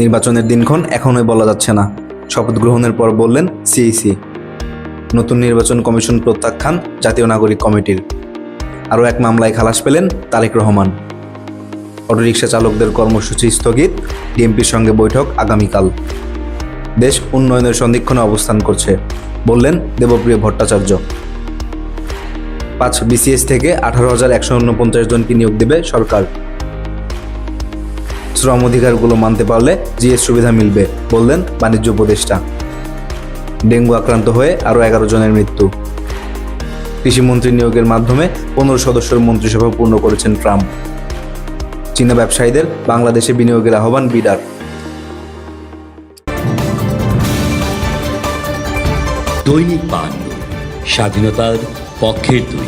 নির্বাচনের দিনক্ষণ এখনোই বলা যাচ্ছে না। শপথ গ্রহণের পর বললেন সিইসি। নতুন নির্বাচন কমিশন প্রত্যাখ্যান জাতীয় নাগরিক কমিটির। আরও এক মামলায় খালাস পেলেন তারেক রহমান। অটোরিকশা চালকদের কর্মসূচি স্থগিত, ডিএমপির সঙ্গে বৈঠক আগামীকাল। দেশ উন্নয়নের সন্ধিক্ষণে অবস্থান করছে, বললেন দেবপ্রিয় ভট্টাচার্য। পাঁচ বিসিএস থেকে আঠারো হাজার একশো উনপঞ্চাশ জনকে নিয়োগ দেবে সরকার। শ্রম অধিকারগুলো মানতে পারলে জিএস সুবিধা মিলবে, বললেন বাণিজ্য উপদেষ্টা। ডেঙ্গু আক্রান্ত হয়ে আরও এগারো জনের মৃত্যু। কৃষিমন্ত্রী নিয়োগের মাধ্যমে পনেরো সদস্যের মন্ত্রিসভা পূর্ণ করেছেন ট্রাম্প। চীনা ব্যবসায়ীদের বাংলাদেশে বিনিয়োগের আহ্বান বিডার। দৈনিক পান স্বাধীনতার পক্ষের দুই